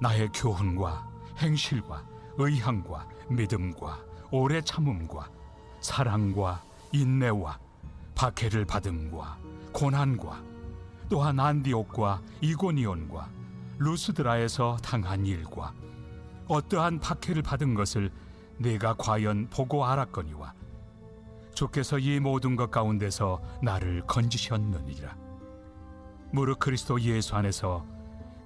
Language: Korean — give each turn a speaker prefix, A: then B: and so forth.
A: 나의 교훈과 행실과 의향과 믿음과 오래 참음과 사랑과 인내와 박해를 받음과 고난과 또한 안디옥과 이고니온과 루스드라에서 당한 일과 어떠한 박해를 받은 것을 내가 과연 보고 알았거니와 주께서 이 모든 것 가운데서 나를 건지셨느니라. 무릇 그리스도 예수 안에서